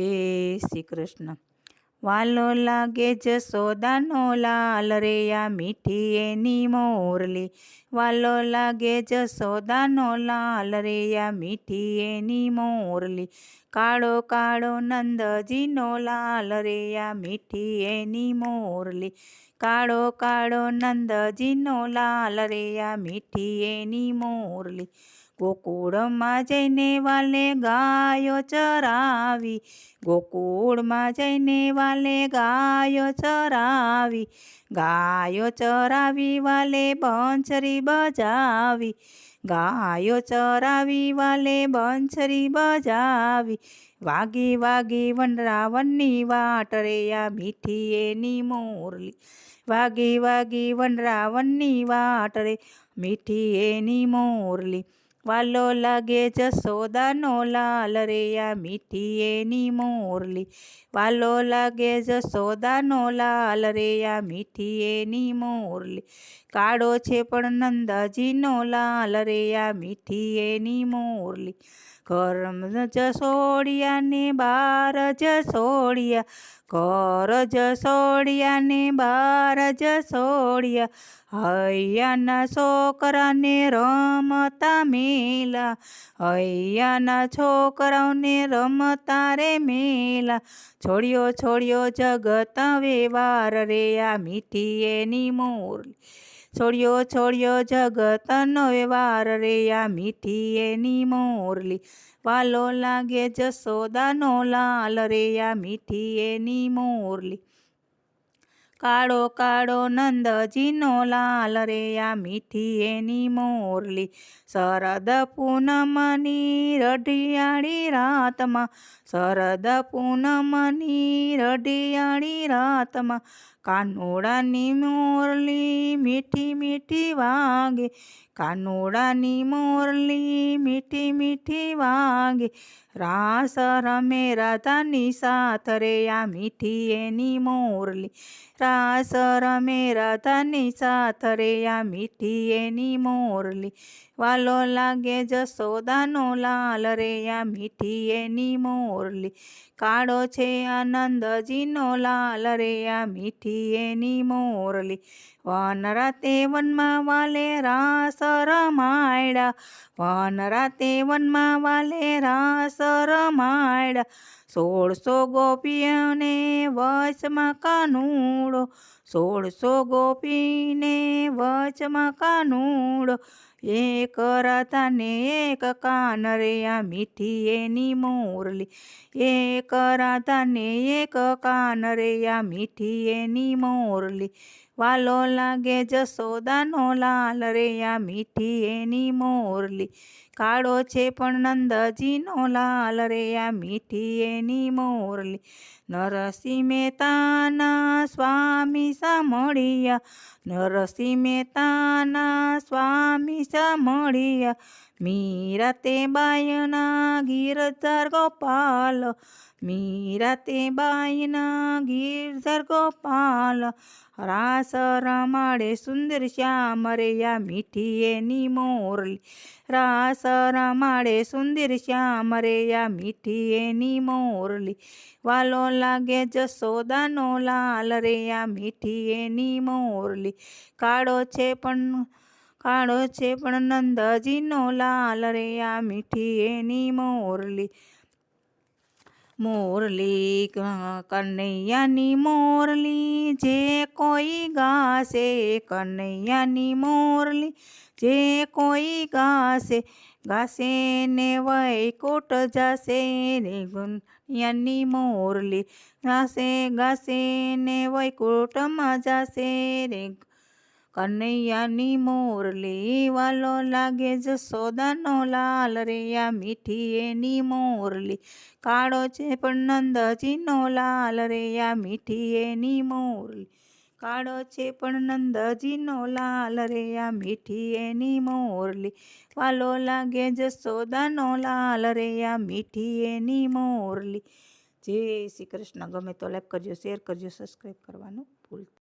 જય શ્રી કૃષ્ણ. વાલો લાગે જસોદાનો લાલ રે આ મીઠી એની મોરલી. વાલો લાગે જસોદાનો લાલ રે આ મીઠી એની મોરલી. કાળો કાળો નંદજીનો લાલ રે આ મીઠી એની મોરલી. કાળો કાળો નંદજીનો લાલ રે મીઠી એની મોરલી. ગોકુળમાં જઈને વાલે ગાયો ચરાવી, ગોકુળમાં જઈને વાલે ગાયો ચરાવી ગાયો ચરાવી વાલે બંછરી બજાવી, ગાયો ચરાવી વાલે બંછરી બજાવી, વાગી વાગી વનરાવનની વાટ રે આ મીઠી એની મોરલી, વાગી વાગી વનરાવનની વાટ રે મીઠી એની મોરલી વાલો લાગે જસોદાનો લાલ રે આ મીઠી એની મોરલી. વાલો લાગે જસોદાનો લાલ રે આ મીઠી એની મોરલી. કાળો છે પણ નંદાજીનો લાલ રે આ મીઠી એની મોરલી. કરમ જસોડિયાને બાર જસોડિયા કર જસોડિયાને બાર જસોડિયા હૈયાના છોકરાને રમતા મેલા, હૈયાના છોકરાઓને રમતા રે મેલા, છોડ્યો છોડ્યો જગત વેવાર રે આ મીઠી એની મોરલી. છોડ્યો છોડ્યો જગતનો વ્યવહાર રે, આ મીઠી એની મોરલી. વાલો લાગે જસોદાનો લાલ રે, આ મીઠી એની મોરલી. કાળો કાળો નંદજીનો લાલ રે, આ મીઠી એની મોરલી. શરદ પૂનમની રઢિયાળી રાતમાં, શરદ પૂનમની રઢિયાળી રાતમાં, કાનોડાની મોરલી મીઠી મીઠી વાગે કાનોડાની મોરલી મીઠી મીઠી વાગે. રાસ રમે રાધાની સાથ રે આ મીઠી એની મોરલી. રાસ રમે રાધાની સાથ રે આ મીઠી એની મોરલી. વાલો લાગે જસોદાનો લાલ રે, આ મીઠી એની મોરલી. કાળો છે આનંદજીનો લાલ રે, આ મીઠી એની મોરલી. વન રાતે વનમાં વાલે રાસ રમાયડા. વન રાતે વનમાં વાલે રાસ રમાયડા સોળસો ગોપીઓને વશમાં કાનુડો સોળસો ગોપીને વચમાં કાનુડો, એક રાધાને એક કાન રે આ મીઠી એની મોરલી. એક રાધાને એક કાન રે આ મીઠી એની મોરલી. વાલો લાગે જસોદાનો લાલ રે આ મીઠી એની મોરલી. કાળો છે પણ નંદજીનો લાલ રે આ મીઠી એની મોરલી. નરસિંહ મહેતાના સ્વામી સામળિયા નરસિંહ મહેતાના સ્વામી સામળિયા. મીરા તે બાયના ગીરધર ગોપાલ મીરા તે બાયના ગીરધર ગોપાલ રાસ રમાડે સુંદર શ્યામ રૈયા મીઠી એની મોરલી રાસ રમાડે સુંદર શ્યામ રૈયા મીઠી એની મોરલી વાલો લાગે જસોદાનો લાલ રૈયા મીઠી એની મોરલી કાળો છે પણ કાળો છે પણ નંદજીનો લાલ રે, આ મીઠી એની મોરલી. મોરલી કનૈયાની મોરલી, જે કોઈ ગાશે, કનૈયાની મોરલી, જે કોઈ ગાશે ગાશે ને વૈકુટ જશે રે ગુનિયાની મોરલી. ગાશે ગાશે ને વૈકુટમાં જશે રે કનૈયાની મોરલી વાલો લાગે જસોદાનો લાલ રે, આ મીઠી એની મોરલી કાળો છે પણ નંદજીનો લાલ રે, આ મીઠી એની મોરલી કાળો છે પણ નંદજીનો લાલ રે, આ મીઠી એની મોરલી વાલો લાગે જસોદાનો લાલ રે, આ મીઠી એની મોરલી જય શ્રી કૃષ્ણ. ગમે તો લાઈક કરજો શેર કરજો સબસ્ક્રાઈબ કરવાનું ભૂલતા